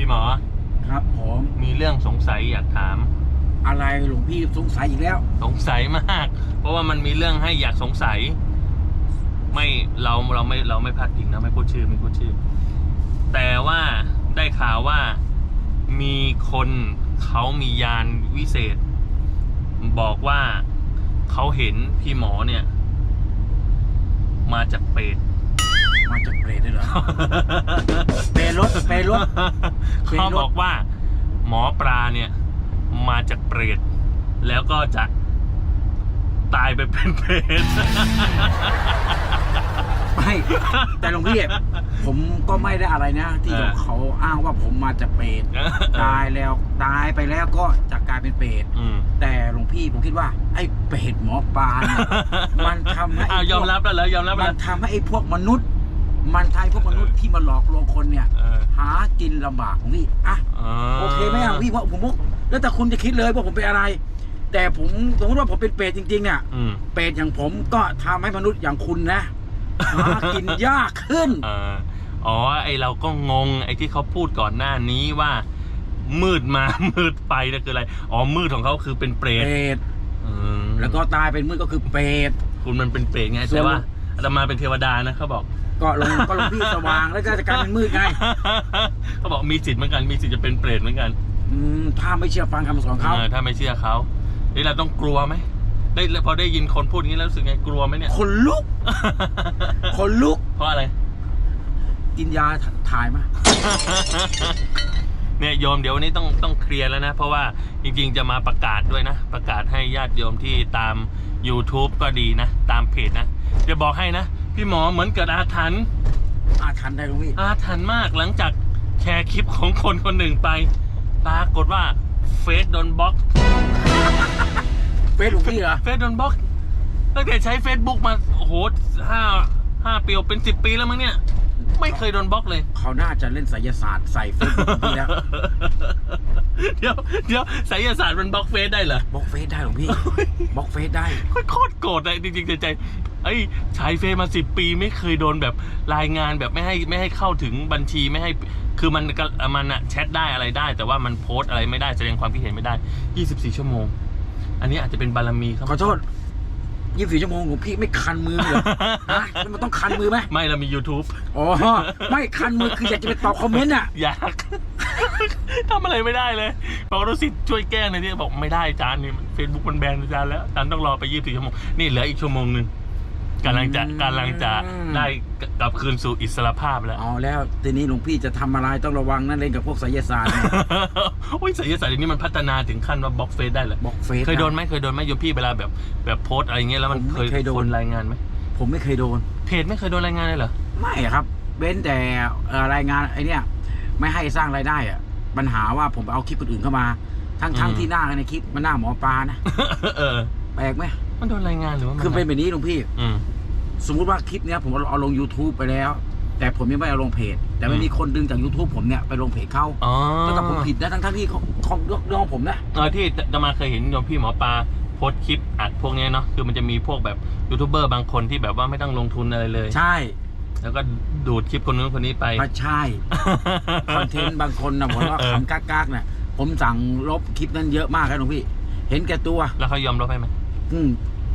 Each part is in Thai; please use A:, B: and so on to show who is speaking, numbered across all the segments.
A: พี่หมอ
B: ครับผม
A: มีเรื่องสงสัยอยากถาม
B: อะไรหลวงพี่สงสัยอีกแล้ว
A: สงสัยมาก เพราะว่ามันมีเรื่องให้อยากสงสัย ไม่เราเราไม่เราไม่พลาดพิงนะไม่พูดชื่อไม่พูดชื่อ แต่ว่าได้ข่าวว่ามีคนเขามียานวิเศษ บอกว่าเขาเห็นพี่หมอเนี่ย มาจากเปรต
B: มาจากเปรตได้เหรอเปรตรถเปรตรถเปรตรถ
A: เขาบอกว่า หมอปลาเนี่ย มาจากเปรตแล้วก็จะตายไปเป็นเปรต
B: ไม่แต่หลวงพี่ผมก็ไม่ได้อะไรนะ ที่
A: เออ
B: เขาอ้างว่าผมมาจากเปรตตายแล้วตายไปแล้วก็จะกลายเป็นเปรต
A: อืม
B: แต่หลวงพี่ผมคิดว่า ไอ้เปรตหมอปลาเนี่ยมันทำให้
A: อ้าวยอมรับแล้วเหรอยอมรับ
B: มั
A: แล้
B: น
A: ว
B: ทำให้ไอ้พวกมนุษย์ มันทำให้พวกมนุษย์ที่มาหลอกลวงคนเนี่ย
A: เออ
B: หากินลำบากของพี่อะโอเคไหมอะพี่ว่าผมว่าแล้วแต่คุณจะคิดเลยว่าผมเป็นอะไร แต่ผมสมมติว่าผมเป็นเปรตจริงๆเนี่ย
A: อืม
B: เปรตอย่างผมก็ทำให้มนุษย์อย่างคุณนะหากินยากขึ้น
A: เอออ๋อ ไอเราก็งง ไอที่เขาพูดก่อนหน้านี้ว่า มืดมา มืดไปนั่นคืออะไร อ๋อ มืดของเขาคือเป็นเปรต
B: เปรต
A: อืม
B: แล้วก็ตายเป็นมืดก็คือเปรต
A: คุณมันเป็นเปรตไง
B: ส่วน
A: แต่ว่า อาตมาเป็นเทวดานะเขาบอก
B: ก็ลงก็ลงพี่สว่างแล้วก็จะกลายเป็นมืดไง
A: เขาบอกมีสิทธิ์เหมือนกันมีสิทธิ์จะเป็นเปรตเหมือนกัน
B: อืมถ้าไม่เชื่อฟังคำสอนเขา
A: เออถ้าไม่เชื่อเขานี่เราต้องกลัวไหมได้พอได้ยินคนพูดอย่างนี้แล้วรู้สึกไงกลัวไหมเนี่ย
B: คนลุกคนลุก
A: เพราะอะไร
B: กินยาถ่ายมา
A: เนี่ยโยมเดี๋ยววันนี้ต้องต้องเคลียร์แล้วนะ เพราะว่าจริงๆจะมาประกาศด้วยนะ ประกาศให้ญาติโยมที่ตาม YouTube ก็ดีนะ ตามเพจนะ จะบอกให้นะ พี่หมอเหมือนเกิดอาถรรพ์
B: อาทันได้หลวงพี่
A: อาถรรพ์มากหลังจากแชร์คลิปของคนคนหนึ่งไป ปรากฏว่าเฟซโดนบล็อก
B: เฟซหลวงพี่เหรอ
A: เฟซโดนบล็อกตั้งแต่ใช้ Facebook มาโอ้โหห้าห้าปีเป็นสิบปีแล้วมั้งเนี่ย ไม่เคยโดนบล็อกเลย
B: เขาน่าจะเล่นไสยศาสตร์ใส่เฟซหลวงพี่แล้ว
A: เดี๋ยวเดี๋ยวไสยศาสตร์มันบล็อกเฟซได้เหรอ
B: บล็อกเฟซได้หลวงพี่บล็อกเฟซได้
A: โคตรโกรธเลยจริงๆใจๆไอ้ยใช้เฟซมาสิบปีไม่เคยโดนแบบรายงานแบบไม่ให้ไม่ให้เข้าถึงบัญชีไม่ให้คือมันก็มันอะแชทได้อะไรได้ แต่ว่ามันโพสต์อะไรไม่ได้แสดงความคิดเห็นไม่ได้ 24 ชั่วโมง อันนี้อาจจะเป็นบารมีครับ
B: ขอโทษ ยี่สิบสี่ชั่วโมงหลวงพี่ไม่คันมือเหรอฮะแล้วมันต้องคันมือไหม
A: ไม่เรามี YouTube
B: อ๋อไม่คันมือคืออยากจะไปตอบคอมเมนต์อะ
A: อยาก ทำอะไรไม่ได้เลยบอกรู้สิช่วยแก้หน่อยที่บอกไม่ได้อาจานนี่เฟซบุ๊กมันแบนอาจารย์แล้วอาจารย์ต้องรอไปยี่สิบชั่วโมงนี่เหลืออีกชั่วโมงหนึ่ง กำลังจะกำลังจะได้กลับคืนสู่อิสรภาพแล้ว
B: เอาแล้วทีนี้หลวงพี่จะทำอะไรต้องระวังนั่นเล่นกับพวกไสยศาสตร์เนี่ย
A: โอ้ยศิลศาสตร์เดี๋ยวนี้มันพัฒนาถึงขั้นว่าบล็อกเฟซได้เหรอบ
B: ล็อกเฟซ
A: เคยโดนไหมเคยโดนไหมโยมพี่เวลาแบบแบบโพสต์อะไรเงี้ยแล้วมัน
B: ผม
A: เค
B: ไม่
A: ย
B: เคยโดน
A: คนรายงานไหม
B: ผมไม่เคยโดน
A: เพจไม่เคยโดนรายงานเลยเหรอ
B: ไม่ครับเว้นแต่เอ่อรายงานไอ้เนี่ยไม่ให้สร้างรายได้อะปัญหาว่าผมไปเอาคลิปคนอื่นเข้ามา ทั้งทั้งที่หน้าในคลิปมันหน้าหมอปลานะ
A: เออ
B: แปลกไหม
A: มันโดนรายงานหรือว่ามั
B: คือเป็นแบบนี้หลวงพี่
A: อืม
B: สมมุติว่าคลิปเนี้ยผมเอาเอาลง YouTube ไปแล้ว แต่ผมยังไม่เอาลงเพจ แต่ไม่
A: อืม
B: มีคนดึงจาก YouTube ผมเนี่ยไปลงเพจเขา
A: อ๋อ
B: แล้วกับผมผิดนะทั้งทั้งๆที่ของของเรื่องของผมนะ
A: เออที่จะมาเคยเห็นโยมพี่หมอปลาโพสต์คลิปอัดพวกเนี้ยเนาะคือมันจะมีพวกแบบยูทูบเบอร์บางคนที่แบบว่าไม่ต้องลงทุนอะไรเลย
B: ใช่
A: แล้วก็ดูดคลิปคนนู้นคนนี้ไป
B: ก็ใช่ คอนเทนต์บางคนนะผมว่า
A: เออ
B: ขำกากๆเนี่ยผมสั่งลบคลิปนั้นเยอะมากครับหลวงพี่ เห็นแก่ตัว
A: แล้วเขายอมรับให้ไหม
B: อืม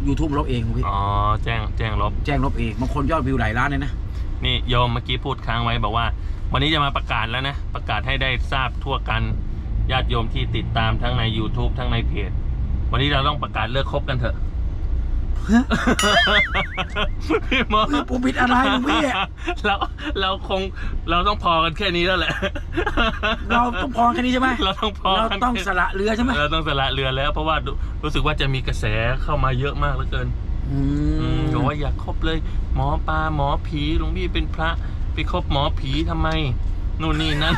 B: ยูทูบลบเองหลวงพี่
A: อ๋อแจ้งแจ้งลบ
B: แจ้งลบเองบางคนยอดวิวหลายล้านเลยนะ
A: นี่โยมเมื่อกี้พูดค้างไว้บอกว่า วันนี้จะมาประกาศแล้วนะ ประกาศให้ได้ทราบทั่วกันญาติโยมที่ติดตามทั้งใน YouTube ทั้งในเพจ วันนี้เราต้องประกาศเลิกคบกันเถอะ พี่หมอ
B: เฮ้ยผมผิดอะไรหลวงพี่
A: เราเราคงเราต้องพอกันแค่นี้แล้วแหละ
B: เราต้องพอแค่นี้ใช่ไหม
A: เราต้องพอ
B: เรา
A: กัน
B: ต้อง
A: แค่
B: สละเรือใช่ไหม
A: เราต้องสละเรือแล้ว เพราะว่าดูรู้สึกว่าจะมีกระแสเข้ามาเยอะมากเหลือเกิน
B: อื
A: อืม
B: ม
A: บอกว่าอยากคบเลย หมอปลาหมอผีหลวงพี่เป็นพระไปคบหมอผีทำไมนู่นนี่นั่น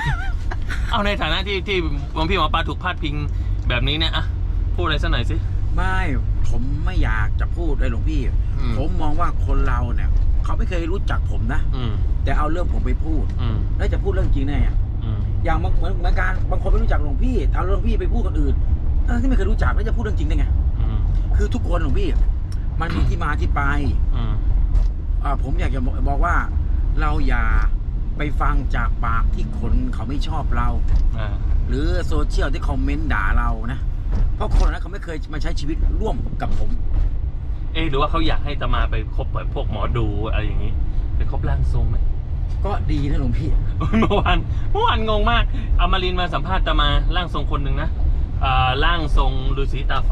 A: เอาในฐานะที่ที่หลวงพี่หมอปลาถูกพาดพิงแบบนี้เนี่ยอะพูดอะไรสักหน่อยสิ
B: ไม่ ผมไม่อยากจะพูดเลยหลวงพี่
A: อืม
B: ผมมองว่าคนเราเนี่ย เขาไม่เคยรู้จักผมนะ
A: อืม
B: แต่เอาเรื่องผมไปพูด
A: อืม
B: แล้วจะพูดเรื่องจริงได้ไง
A: อืม
B: อย่างบางเหมือนเหมือนกันบางคนไม่รู้จักหลวงพี่แต่เอาเรื่องพี่ไปพูดคนอื่นเออที่ไม่เคยรู้จักแล้วจะพูดเรื่องจริงได้ไง
A: อืม
B: คือทุกคนหลวงพี่ มันมีที่มาที่ไป
A: อืม
B: อ่าผมอยากจะบอกว่าเราอย่าไปฟังจากปากที่คนเขาไม่ชอบเรา
A: อ่า
B: หรือโซเชียลที่คอมเมนต์ด่าเรานะ เพราะคนนั้นเขาไม่เคยมาใช้ชีวิตร่วมกับผม
A: เอ๊ะหรือว่าเขาอยากให้ตามาไปคบแบบพวกหมอดูอะไรอย่างนี้ ไปคบร่างทรงไหม
B: ก็ดีนะหลวงพี่
A: เมื่อวานเมื่อวานงงมากเอามารินมาสัมภาษณ์ตามาร่างทรงคนหนึ่งนะอ่าร่างทรงฤาษีตาไฟ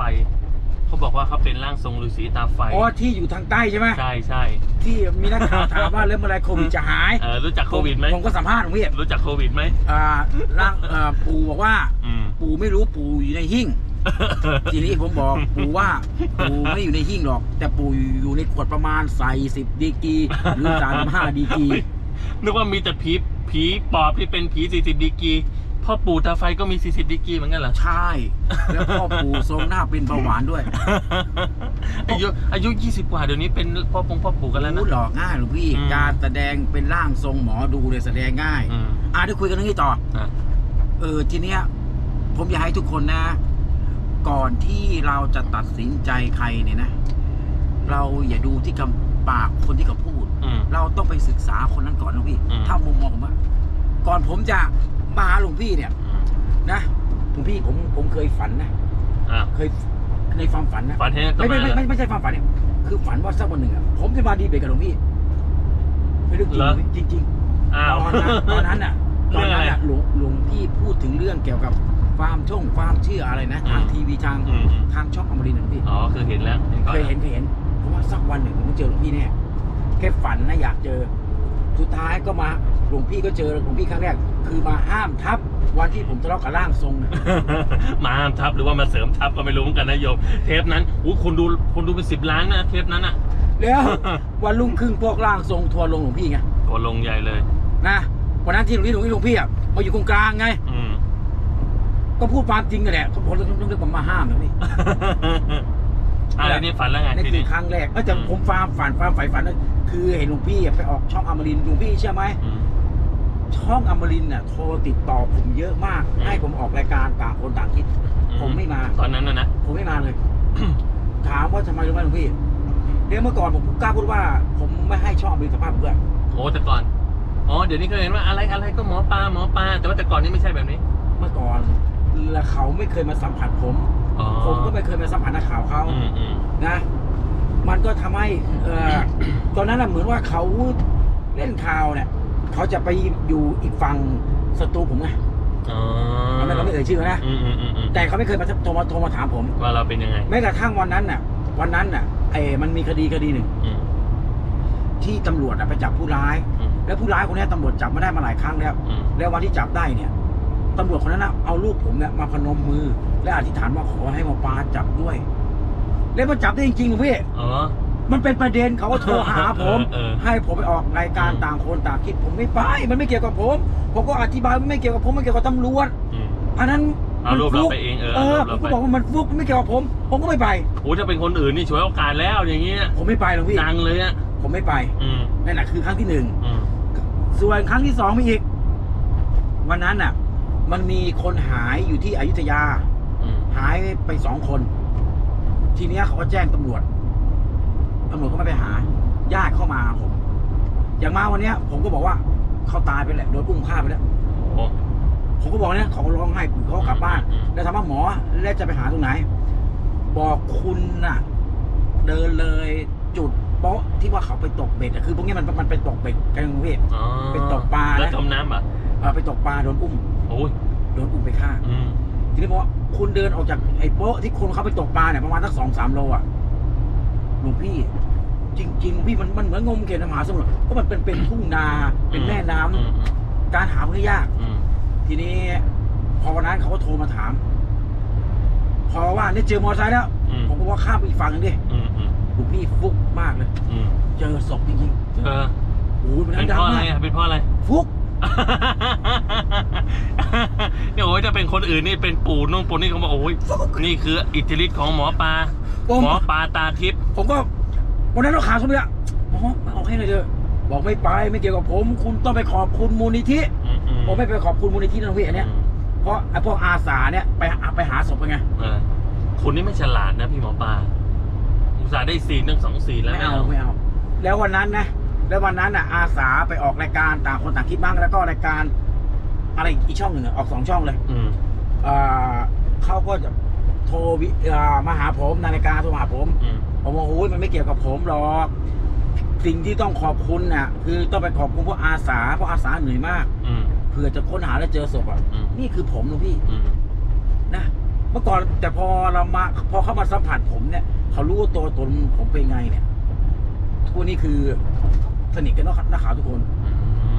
A: เขาบอกว่าเขาเป็นร่างทรงฤาษีตาไฟ
B: อ๋อที่อยู่ทางใต้ใช่ไหม
A: ใช่ใช่
B: ที่มีนักข่าวถามว่าเรื่องเมื่อไรโควิดจะหาย
A: เออรู้จักโควิดไหม
B: ผมก็สัมภาษณ์หลวงพี่
A: รู้จักโควิดไหม
B: อ่าร่างเอ่อปู่บอกว่า
A: อืม
B: ปู่ไม่รู้ปู่อยู่ในหิ้งทีนี้ผมบอกปู่ว่าปู่ไม่อยู่ในหิ้งหรอก แต่ปู่อยู่ในขวดประมาณใส่สิบดีกรีหรือสามห้าดีกรี
A: นึกว่ามีแต่ผีผีปอบที่เป็นผี40ดีกรี พ่อปู่ตาไฟก็มี 40ดีกรีเหมือนกันเหรอ
B: ใช่ แล้วพ่อปู่ทรงหน้าเป็นเบาหวานด้วย
A: อายุอายุ 20 กว่าเดี๋ยวนี้เป็นพ่อปงพ่อปู่กันแล้ว
B: พูด
A: นะ
B: หลอกง่ายหรือพี่
A: อืม
B: การแสดงเป็นร่างทรงหมอดูเลยแสดงง่าย
A: อืม
B: อะได้คุยกันเรื่องนี้ต่อ
A: อะ
B: เออทีเนี้ย ผมอยากให้ทุกคนนะ ก่อนที่เราจะตัดสินใจใครเนี่ยนะ เราอย่าดูที่คำปากคนที่เขาพูด
A: อืม
B: เราต้องไปศึกษาคนนั้นก่อนนะพี่
A: อืม
B: ถ้ามุมมองผมว่าก่อนผมจะ มาหาหลวงพี่เนี่ย
A: อืม
B: นะหลวงพี่ผมผมเคยฝันนะ
A: อะ
B: เคยในความฝันนะ
A: ฝันเห็นตา
B: ไม่ไม่
A: มา
B: ไม่
A: เหรอ
B: ไม่ไม่ใช่ความฝันเนี่ยคือฝันว่าสักวันหนึ่งอะผมจะมาดีเบตกับหลวงพี่ไม่รู้จริง
A: เหรอ
B: จริงจริง
A: อ้าว
B: ๆตอนนั้นตอนนั้นอะต
A: เรื่
B: อน
A: อง
B: นั้
A: อะไร
B: นอะหลวงหลวงพี่พูดถึงเรื่องเกี่ยวกับความช่องความเชื่ออะไรนะ ทาง
A: อืม
B: ทีวีทาง
A: อืมอืม
B: ทางช่องอมรินทร์นะพี่
A: อ๋อคือเห็นแล้วก่อ
B: เคยเห็นเคยเห็นผมว่าสักวันหนึ่งผมต้องเจอหลวงพี่แน่แค่ฝันนะอยากเจอ สุดท้ายก็มาหลวงพี่ก็เจอหลวงพี่ครั้งแรก คือมาห้ามทับวันที่ผมทะเลาะกับร่างทรงนะ
A: มาห้ามทับหรือว่ามาเสริมทับก็ไม่รู้เหมือนกันนะโยม เทปนั้นอู้คนดูคนดูเป็นสิบล้านนะเทปนั้นอะ
B: แล้ววันรุ่งขึ้นพวกร่างทรงทัวร์ลงหลวงพี่ไง
A: ตัวลงใหญ่เลย
B: นะวันนั้นที่หลวงพี่หลวงพี่หลวงพี่อะมาอยู่ตรงกลางไง
A: อืม
B: ก็พูดความจริงกันแหละผมเลยต้องเรียกผมมาห้ามนะพี่
A: อะไรนี่ฝันแล้วไง
B: นั่น
A: ที
B: คือ
A: นี้
B: ครั้งแรกเอ้ยแต่
A: อืม
B: ผมฟาร์มฝันฟาร์มฝันฝันนั่น คือเห็นหลวงพี่อะไปออกช่องอมรินทร์หลวงพี่เชื่อไหม
A: อืม
B: ช่องอมรินทร์น่ะโทรติดต่อผมเยอะมาก
A: อืม
B: ให้ผมออกรายการต่างคนต่างคิด ผมไม่มา
A: ตอนนั้นนะนะ
B: ผมไม่มาเลย ถามว่าทำไมรู้ไหมหลวงพี่เรื่องเมื่อก่อนผมกล้าพูดว่า ผมไม่ให้ช่องอมรินทร์สัมภาษณ์ผมด้วย
A: โอ้แต่ก่อน อ๋อ เดี๋ยวนี้เคยเห็นว่าอะไรอะไรก็หมอปลาหมอปลา แต่ว่าแต่ก่อนนี่ไม่ใช่แบบนี้
B: เมื่อก่อนแล้วเขาไม่เคยมาสัมผัสผม
A: อ๋อ
B: ผมก็ไม่เคยมาสัมผัสนักข่าวเขา
A: อืมอืม
B: นะ มันก็ทำให้เอ่อตอนนั้นน่ะเหมือนว่าเขาเล่นข่าวเนี่ยเขาจะไปอยู่อีกฝั่งศัตรูผมไง
A: อ๋อ
B: เราไม่เราไม่เอ่ยชื่อนะ
A: อืมอืมอืมอืม
B: แต่เขาไม่เคยมาโทรมาโทรมาถามผม
A: ว่าเราเป็นยังไง
B: แม้กระทั่งวันนั้นน่ะ วันนั้นน่ะไอ้มันมีคดีคดีหนึ่ง
A: อืม
B: ที่ตำรวจน่ะไปจับผู้ร้าย
A: อืม
B: แล้วผู้ร้ายคนเนี้ยตำรวจจับมาได้มาหลายครั้งแล้ว
A: อืม
B: แล้ววันที่จับได้เนี่ยตำรวจคนนั้นนะเอารูปผมเนี่ยมาพนมมือ และอธิษฐานว่าขอให้หมอปลาจับด้วย แล้วมันจับได้จริงๆหลวงพี่
A: อ๋อ
B: มันเป็นประเด็นเขาก็โทรหาผม
A: เออเออ
B: ให้ผมไปออกรายการ
A: อืม
B: ต่างคนต่างคิดผมไม่ไป มันไม่เกี่ยวกับผม ผมก็อธิบายว่าไม่เกี่ยวกับผมไม่เกี่ยวกับตำรวจ
A: อืม
B: อันนั้น
A: เอารูป
B: มัน
A: เรา
B: ฟุก
A: ไปเองเออ
B: เออ
A: เอา
B: ผ
A: รู
B: ม
A: ปเราไป
B: ก็บอกว่ามันฟุกไม่เกี่ยวกับผม ผมก็ไม่ไป
A: โอ้ถ้าเป็นคนอื่นนี่ฉวยโอกาสแล้วอย่างเงี้ย
B: ผมไม่ไปหรอกพี่
A: ดังเลยอะ
B: ผมไม่ไป
A: อืม
B: นั่นแหะคือครั้งที่หนึ่ง
A: อืม
B: ส่วนครั้งที่สองมีอีก วันนั้นน่ะ มันมีคนหายอยู่ที่อยุธยา
A: อืม
B: หายไปสองคน ทีเนี้ยเขาก็แจ้งตำรวจตำรวจก็ไม่ไปหาญาติเข้ามาหาผม อย่างมาวันเนี้ย ผมก็บอกว่าเขาตายไปแหละโดนอุ้มฆ่าไปแล้ว
A: โอ้
B: ผมก็บอกเนี่ยเขาร้องไห้ปู่เขากลับบ้าน
A: อืม
B: แล้วถามว่าหมอแล้วจะไปหาตรงไหน บอกคุณน่ะ เดินเลยจุดโป๊ะที่ว่าเขาไปตกเบ็ดอะคือพวกเนี้ยมันมันไปตกเบ็ดกันคุณพี่
A: อ๋อ
B: เป็นตกปลา
A: แล้ว
B: นะ
A: จมน้ำเหรอะ
B: เออไปตกปลาโดนอุ้ม
A: โอ้ย
B: โดนอุ้มไปฆ่า
A: อืม
B: ทีนี้บอกว่าคุณเดินออกจากไอ้โป๊ะที่คนเขาไปตกปลาเนี่ยประมาณสักสองสามโลอะหลวงพี่ จริงๆหลวงพี่มันมันเหมือนงมเก็บในมหาสมุทรเพราะมันเป็นเป็นทุ่งนาเป็นแม่น้ำ
A: อืม
B: การหามันก็ยาก
A: อืม
B: ทีนี้ พอวันนั้นเขาก็โทรมาถาม พอว่าเนี่ยเจอมอเตอร์ไซค์แล้ว
A: อืม
B: ผมก็ว่าข้ามไปอีกฝั่งหนึงดิ
A: อืมอืม
B: หลวงพี่ฟุกมากเลย
A: อืม
B: เจอศพจริง
A: เออ
B: ๆโอ้ยมัน
A: เป็น
B: ดั
A: เพ
B: ง
A: ราะอะไร
B: มาก
A: อะเป็นเพราะอะไร
B: ฟุก
A: เนี่ยโอ้ยถ้าเป็นคนอื่นนี่เป็นปู่นุ่งปู่นี่เขาบอกโอ้ยนี่คืออิทธิฤทธิ์ของหมอปลา
B: ผม
A: หมอปลาตาทิพย์
B: ผมก็วันนั้นเราขาดสมเลยอะหมอมาเอาให้หน่อยเถอะบอกไม่ไปไม่เกี่ยวกับผม คุณต้องไปขอบคุณมูลนิธิ
A: อืมอื
B: ผมไม่ไปขอบคุณมูลนิธินะหลวงพี่อันเนี้ยเพราะไอ้พวกอาสาเนี่ยไปหาไปหาศพกันไง
A: เออคุณนี่ไม่ฉลาดนะพี่หมอปลาอุตส่าห์ได้ซีนตั้งสองซีนแล้ว
B: ไม่เอาไม่เอา แล้ววันนั้นนะ แล้ววันนั้นอะอาสาไปออกรายการต่างคนต่างคิดบ้างแล้วก็รายการอะไรอีกช่องหนึ่งอะออกสองช่องเลย
A: อืม
B: เอ่อเขาก็จะโทรวิเอ่อมาหาผมนาฬิกาโทรมาหาผม
A: อืม
B: ผมบอกโอ้ยมันไม่เกี่ยวกับผมหรอก สิ่งที่ต้องขอบคุณน่ะ คือต้องไปขอบคุณพวกอาสาเพราะอาสาเหนื่อยมาก
A: อืม
B: เพื่อจะค้นหาและเจอศพอะ
A: อืม
B: นี่คือผมหลวงพี่
A: อืม
B: นะเมื่อก่อนแต่พอเรามาพอเขามาสัมผัสผมเนี่ย เขารู้ว่าตัวตนผมเป็นไงเนี่ยทุกวันนี้คือ สนิทกันเนอะนักข่าวทุกคน
A: อื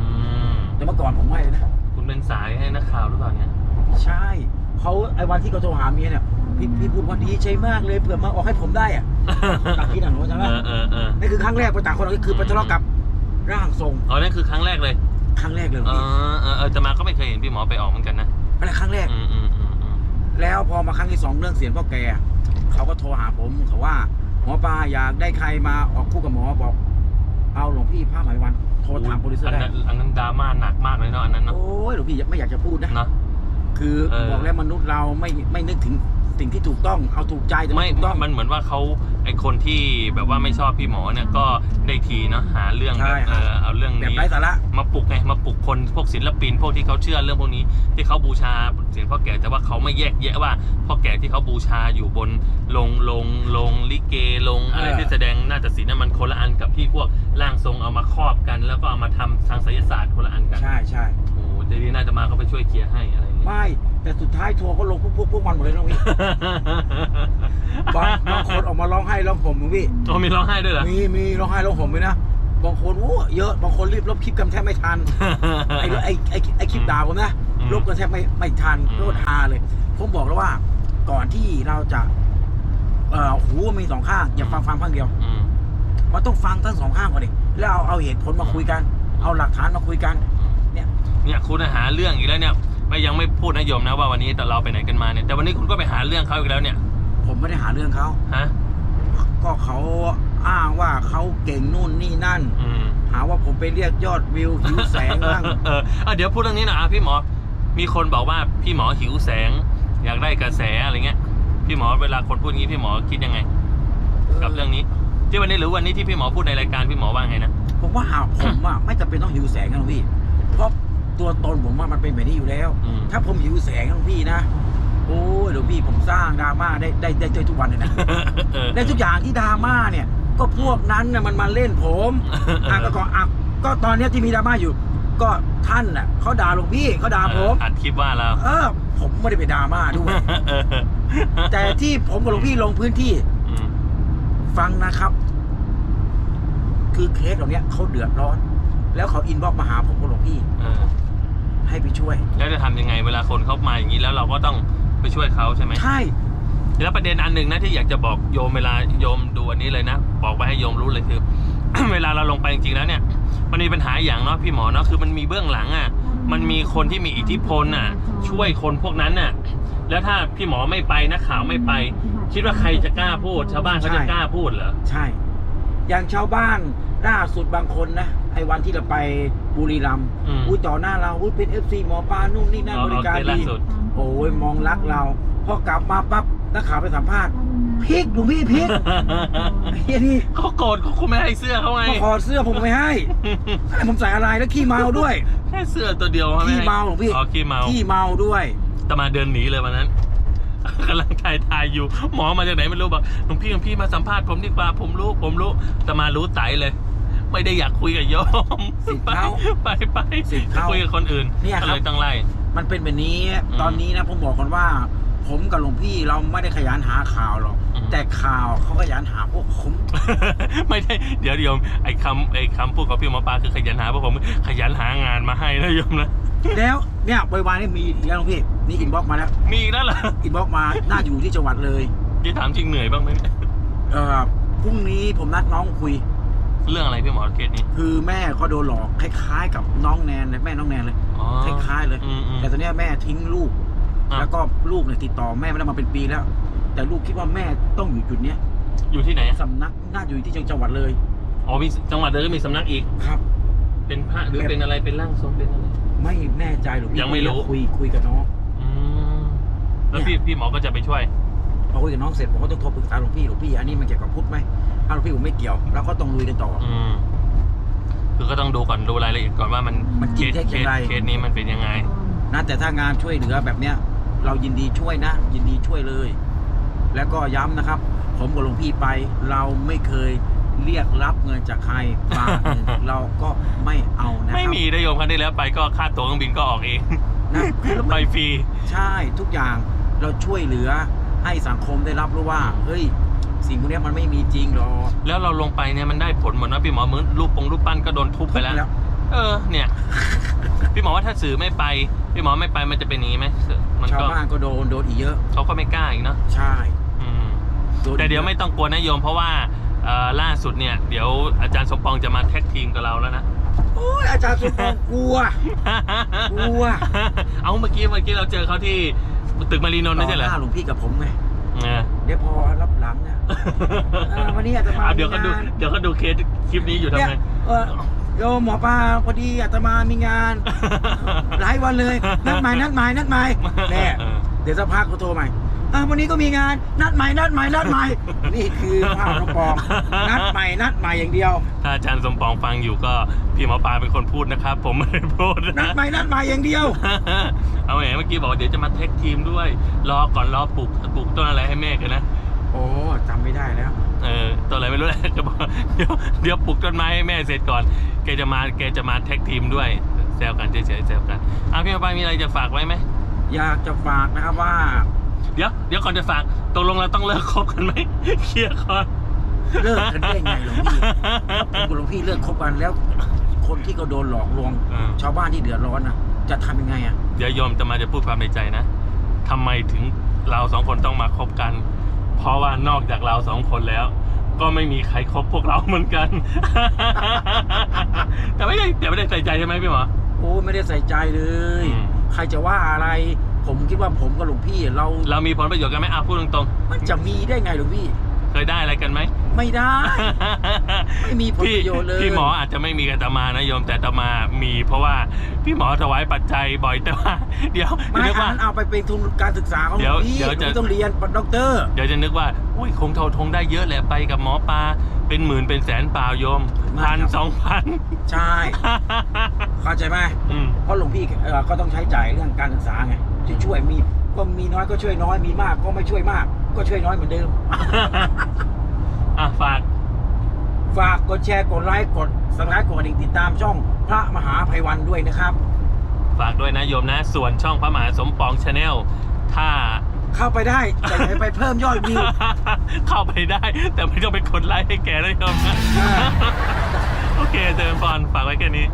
A: ม
B: แต่เมื่อก่อนผมไม่เลยนะ
A: คุณเป็นสายให้นักข่าวหรือเปล่าเนี่ย
B: ใช่เขาไอ้วันที่เขาโทรหาเมียเนี่ยพี่พี่พูดว่าดีใจมากเลยเผื่อมาออกให้ผมได้อะตะกี้หนังรู้ใช่ไหม
A: เออเออเออ
B: นี่คือครั้งแรกไปต่างคนก็คือไปทะเลาะกับร่างทรง
A: อ๋อนั่นคือครั้งแรกเลย
B: ครั้งแรกเลย
A: เออเออเออจะมาก็ไม่เคยเห็นพี่หมอไปออกเหมือนกันนะ
B: นั่นแหละครั้งแรก
A: อืมอืมอืมอืม
B: แล้วพอมาครั้งที่สองเรื่องเสียงพ่อแกเขาก็โทรหาผมเขาว่าหมอปลาอยากได้ใครมาออกคู่กับหมอบอก เอาหลวงพี่ผ้าไหมวันโทรถามโปรดิวเซอร์
A: อัน
B: ได้
A: นั้นอันนั้นดราม่าหนักมากเลยเนาะอันนั้นเนาะ
B: โอ้ยหลวงพี่ไม่อยากจะพูดนะ
A: เนาะ
B: คือ
A: เออ
B: บอกแล้วมนุษย์เราไม่ไม่นึกถึง สิ่งที่ถูกต้องเอาถูกใจแต่
A: ไม่
B: ไม่ถูกต้อง
A: มันเหมือนว่าเขาไอคนที่แบบว่าไม่ชอบพี่หมอเนี่ยก็ได้ทีเนาะหาเรื่องแบบเออเอาเรื่อง
B: แบบ
A: นี้
B: ไร้สาระ
A: มาปลุกไงมาปลุกคนพวกศิลปินพวกที่เขาเชื่อเรื่องพวกนี้ที่เขาบูชาเสียงพ่อแก่แต่ว่าเขาไม่แยกแยะว่าพ่อแก่ที่เขาบูชาอยู่บนลงลงลงลิเกลงอะไร
B: เออ
A: ที่แสดงน่าจะศิลป์นั้นมันคนละอันกับที่พวกร่างทรงเอามาครอบกัน แล้วก็เอามาทำทางไสยศาสตร์คนละอันกัน
B: ใช่ใช่
A: โอ้โหเดี๋ยวนี้น่าจะมาก็ไปช่วยเคลียร์ให้อะไรอย่างเงี้ย
B: ไม่ แต่สุดท้ายทัวร์ก็ลงพวกพวกพวกมันหมดเลยนะพี่ บางบางคนออกมาร้องไห้ร้องห่มหลวงพี่
A: โอ้มีร้องไห้ด้วยเหรอ
B: มีมีร้องไห้ร้องห่มเลยนะบางคนโอ้เยอะบางคนรีบลบคลิปกันแทบไม่ทันไอ้ไอ้ไอ้ไอ้คลิปด่าผมนะ
A: อืม
B: ลบกันแทบไม่ไม่ทัน
A: อืม
B: โคตรฮาเลย ผมบอกแล้วว่า ก่อนที่เราจะ เอ่อหูมันมีสองข้างอย่าฟังฟังข้างเดียว
A: อืม
B: มันต้องฟังทั้งสองข้างก่อนดิแล้วเอาเอาเหตุผลมาคุยกัน เอาหลักฐานมาคุยกัน เนี่ย
A: เนี่ยคุณหาเรื่องอีกแล้วเนี่ย ไม่ยังไม่พูดนะโยมนะว่าวันนี้เราไปไหนกันมาเนี่ยแต่วันนี้คุณก็ไปหาเรื่องเขาอีกแล้วเนี่ย
B: ผมไม่ได้หาเรื่องเขา
A: ฮะ
B: ก็เขาอ้างว่าเขาเก่งนู่นนี่นั่น
A: อืม
B: หาว่าผมไปเรียกยอดวิวหิวแสงบ้าง
A: เออเออเดี๋ยวพูดเรื่องนี้หนะอะพี่หมอ มีคนบอกว่าพี่หมอหิวแสง อยากได้กระแสอะไรเงี้ย พี่หมอเวลาคนพูดงี้พี่หมอคิดยังไง กับเรื่องนี้ ที่วันนี้หรือวันนี้ที่พี่หมอพูดในรายการพี่หมอว่าไงนะ
B: ผมว่าผมอะไม่จำเป็นต้องหิวแสงนะหลวงพี่เพราะ ตัวตนผมว่ามันเป็นแบบนี้อยู่แล้ว
A: อืม
B: ถ้าผมหิวแสงนะหลวงพี่นะ โอ้ยหลวงพี่ผมสร้างดราม่าได้ได้ได้ได้ทุกวันเลยนะ
A: เออ
B: ได้ทุกอย่างที่ดราม่าเนี่ย ก็พวกนั้นน่ะมันมาเล่นผมอะก็ก่อนอะก็ตอนเนี้ยที่มีดราม่าอยู่ ก็ท่านน่ะเขาด่าหลวงพี่เขาด่าผม
A: อัดคลิปว่าเรา
B: เออ ผมไม่ได้ไปดราม่าด้วย
A: เออ
B: แต่ที่ผมกับหลวงพี่ลงพื้นที่
A: อืม
B: ฟังนะครับ คือเคสเหล่านี้เขาเดือดร้อน แล้วเขาอินบ็อกซ์มาหาผมกับหลวงพี่
A: เออ
B: ให้ไปช่วย
A: แล้วจะทำยังไงเวลาคนเขามาอย่างนี้แล้วเราก็ต้องไปช่วยเขาใช่ไหม
B: ใช่
A: แล้วประเด็นอันหนึ่งนะที่อยากจะบอกโยมเวลาโยมดูอันนี้เลยนะ บอกไปให้โยมรู้เลยคือ เวลาเราลงไปจริงๆแล้วเนี่ย มันมีปัญหาอย่างเนาะพี่หมอเนาะคือมันมีเบื้องหลังอะ มันมีคนที่มีอิทธิพลอะ ช่วยคนพวกนั้นน่ะ แล้วถ้าพี่หมอไม่ไปนักข่าวไม่ไป คิดว่าใครจะกล้าพูด ชาวบ้านเขาจะกล้าพูดเหรอ
B: ใช่ อย่างชาวบ้าน ล่าสุดบางคนนะไอ้วันที่เราไปบุรีรัมย์
A: อืม
B: อุ้ยต่อหน้าเราอุ้ยเป็นเอฟซีหมอปลานู่นนี่นั่น
A: อ๋อบ
B: ริการ
A: โอเคล่า
B: ดี
A: สุด
B: โอ้ยมองรักเราพอกลับมาปั๊บนักข่าวไปสัมภาษณ์พริกหนูพี่พริกไอ้นี่
A: เขาโกรธเขาคงไม่ให้เสื้อเขาไง
B: มาขอเสื้อผมไม่ให้อะไรผมใส่อะไรแล้วขี้เมาด้วย
A: แค่เสื้อตัวเดียวไม่ให้
B: ขี้เมาหลวงพี่
A: อ๋อขี้เมา
B: ขี้เมาด้วย
A: แต่มาเดินหนีเลยวันนั้น กำลังถ่ายถ่ายอยู่ หมอมาจากไหนไม่รู้บอกหลวงพี่หลวงพี่มาสัมภาษณ์ผมดีกว่าผมรู้ผมรู้แต่มารู้ไตเลย ไม่ได้อยากคุยกับโยม
B: สิทธิ์
A: ไป
B: เขา
A: ไปไป
B: สิทธิ์เขา
A: คุยกับคนอื่น
B: เนี่ย
A: ก็
B: ครับ
A: เลยต้องไล่
B: มันเป็นแบบนี้
A: อืม
B: ตอนนี้นะผมบอกกันว่า ผมกับหลวงพี่เราไม่ได้ขยันหาข่าวหรอก
A: อืม
B: แต่ข่าวเขาขยันหาพวกผม
A: ไม่ใช่เดี๋ยวโยมไอ้คำไอ้คำพูดของพี่หมอปลาคือขยันหาพวกผมขยันหางานมาให้นะโยมนะ
B: แล้วเนี่ยบริวารนี่มีอีกแล้วหลวงพี่นี่อินบ็อกมาแล้ว
A: มีอีกแล้วเหรอ
B: อินบ็อกมาน่าอยู่ที่จังหวัดเลย
A: ยี่ถามจริงเหนื่อยบ้างไหมเนี่ย
B: เอ่อพรุ่งนี้ผมนัดน้องคุย
A: เรื่องอะไรพี่หมอเคสนี้
B: คือแม่เขาโดนหลอกคล้ายๆ กับน้องแนนเลยแม่น้องแนนเลย
A: อ๋อ
B: คล้ายๆเลย
A: อืมอืม
B: แต่ตอนเนี้ยแม่ทิ้งลูก
A: อะ
B: แล้วก็ลูกเนี่ยติดต่อแม่ไม่ได้มาเป็นปีแล้ว แต่ลูกคิดว่าแม่ต้องอยู่จุดเนี้ย
A: อยู่ที่ไหน
B: สำนักน่าอยู่ที่จังหวัดเลย
A: อ๋อมีจังหวัดเดิมมีสำนักอีก
B: ครับ
A: เป็นพระหรือเป็นอะไรเป็นร่างทรงเป็นอะไร
B: ไม่แน่ใจหรอกพี่
A: ยังไม่รู้
B: คุยคุยกับน้อง
A: อืมแล้วพี่พี่หมอก็จะไปช่วย
B: พอคุยกับน้องเสร็จผมก็ต้องโทรปรึกษาหลวงพี่หลวงพี่อันนี้มันเกี่ยวกับพุทธไหมถ้าหลวงพี่ผมไม่เกี่ยวเราก็ต้องลุยกันต่ออ
A: อืมคือก็ต้องดูก่อนดูรายละเอียดก่อนว่ามัน
B: มันจริงเท็จ
A: เค
B: อย่าง
A: ส
B: ไร
A: เคสนี้มันเป็นยังไง
B: นะแต่ถ้างานช่วยเหลือแบบเนี้ยเรายินดีช่วยนะ ยินดีช่วยเลย แล้วก็ย้ำนะครับ ผมกับหลวงพี่ไป เราไม่เคยเรียกรับเงินจากใครบาทหนึ่ง เราก็ไม่เอานะครับ
A: ไม่มีนะโยมครั้งที่แล้วไปก็ค่าตั๋วเครื่องบินก็ออกเอง
B: นะคือเรา
A: ไป
B: ไม่
A: ฟรี
B: ใช่ทุกอย่างเราช่วยเหลือ ให้สังคมได้รับรู้ว่า เฮ้ย สิ่งพวกเนี้ยมันไม่มีจริงหรอก
A: แล้วเราลงไปเนี่ยมันได้ผลหมดนะพี่หมอเหมือนรูปปงรูปปั้นก็โดนทุบไปแล้ว เออ เนี่ย พี่หมอว่าถ้าสื่อไม่ไปพี่หมอไม่ไปมันจะเป็นอย่างนี้ไหมมัน
B: ชาว
A: ก็
B: บ้านก็โดนโดนอีกเยอะ
A: เขาก็ไม่กล้าอีกเนาะ
B: ใช่
A: อืม
B: โนอีก
A: แต่เดี๋ยว
B: อะ
A: ไม่ต้องกลัวนะโยมเพราะว่าเอ่อล่าสุดเนี่ยเดี๋ยวอาจารย์สมปองจะมาแท็กทีมกับเราแล้วนะ
B: โอ้ยอาจารย์สุพงกลัว กลัว
A: เอาเมื่อกี้เมื่อกี้เราเจอเขาที่ ตึกมารีนนท์ไม่ใช่เหรอ
B: ต่อน้าหลวงพี่กับผมไง
A: เออ
B: เดี๋ยวพอรับหลังเนี่ยเออวันนี้อาตมา
A: อะเดี๋ยวเขาดู
B: มีงาน
A: เดี๋ยวเขาดูเคสคลิปนี้อยู่ทำ
B: เนี่ย
A: ไง
B: เออโยมหมอปลาพอดีอาตมามีงาน หลายวันเลยนัดหมายนัดหมายนัดหมายแน่เดี๋ยวสักพักเขาโทรใหม่ อะวันนี้ก็มีงานนัดหมายนัดหมายนัดหมายนี่คือภาพน้องปองนัดใหม่นัดใหม่อย่างเดียว
A: ถ้าอาจารย์สมปองฟังอยู่ก็พี่หมอปลาเป็นคนพูดนะครับ ผมไม่ได้พูด
B: นั
A: นะ
B: ดใหม่นัดใหม่อย่างเดียว
A: เอาแหมเมื่อกี้บอกว่าเดี๋ยวจะมาแท็กทีมด้วยรอก่อนรอปลูกปลูกต้นอะไรให้แม่กันนะ
B: โอ้จำไม่ได้แล้ว
A: เออต้นอะไรไม่รู้แหละจะบอกเดี๋ยวเดี๋ยวปลูกต้นไม้ให้แม่เสร็จก่อนแกจะมาแกจะมาแท็กทีมด้วยแซวกันเฉยๆแซวกันอะพี่หมอปลามีอะไรจะฝากไว้ไหม
B: อยากจะฝากนะครับว่า
A: เดี๋ยวเดี๋ยวก่อนจะฝากตกลงเราต้องเลิกคบกันไหมเคลียร์ก่อน
B: เลิกกันได้ไงหลวงพี่ผมกับหลวงพี่เลิกคบกันแล้ว คนที่เขาโดนหลอกลวง
A: อืม
B: ชาวบ้านที่เดือดร้อนนะจะทำยังไงอะ
A: เดี๋ยวโยมจะมาจะพูดความในใจนะทำไมถึงเราสองคนต้องมาคบกัน เพราะว่านอกจากเราสองคนแล้ว ก็ไม่มีใครคบพวกเราเหมือนกัน แต่ไม่ได้แต่ไม่ได้ใส่ใจใช่ไหมพี่หมอ
B: โอ้ไม่ได้ใส่ใจเลย
A: อืม
B: ใครจะว่าอะไร ผมคิดว่าผมกับหลวงพี่เรา
A: เรามีผลประโยชน์กันไหมอะพูดตรง
B: มันจะมีได้ไงหลวงพี่
A: ๆ เคยได้อะไรกันไหม
B: ไม่ได้ ไม่มีผล
A: พี่
B: ประโยชน์เลย
A: พี่หมออาจจะไม่มีกับตมานะโยมแต่ตมามี เพราะว่าพี่หมอถวายปัจจัยบ่อยแต่ว่า เดี๋ยว
B: ไม่
A: เดี๋ยว
B: อัน
A: ว่า
B: นั้นเอาไปเป็นทุนการศึกษาของห
A: เดี๋
B: ล
A: ยว
B: วงพี่
A: เดี๋ยวจะ
B: หลวงพี่ต้องเรียนปด็อกเตอร์
A: เดี๋ยวจะนึกว่าอุ้ยคงเท่าทงได้เยอะแหละไปกับหมอปลาเป็นหมื่นเป็นแสนเปล่าโยม
B: ไม่
A: พัน
B: ครับ
A: สองพัน
B: ใช่ เข้าใจไหม
A: อืม
B: เพราะหลวงพี่เอ่อก็ต้องใช้จ่ายเรื่องการศึกษาไง ที่ช่วยมีก็มีน้อยก็ช่วยน้อยมีมากก็ไม่ช่วยมาก ก็ช่วยน้อยเหมือนเดิม
A: อะฝาก
B: ฝากกดแชร์กดไลค์กดสไครต์กดกระดิ่งติดตามช่องพระมหาภัยวันด้วยนะครับ
A: ฝากด้วยนะโยมนะ ส่วนช่องพระมหาสมปองชาแนลถ้า
B: เข้าไปได้แต่อย่าไปเพิ่มยอดวิว
A: เข้าไปได้ แต่ไม่ต้องไปกดไลค์ให้แกนะโยมนะ
B: อ่า
A: โอเคเจริญพรฝากไว้แค่นี้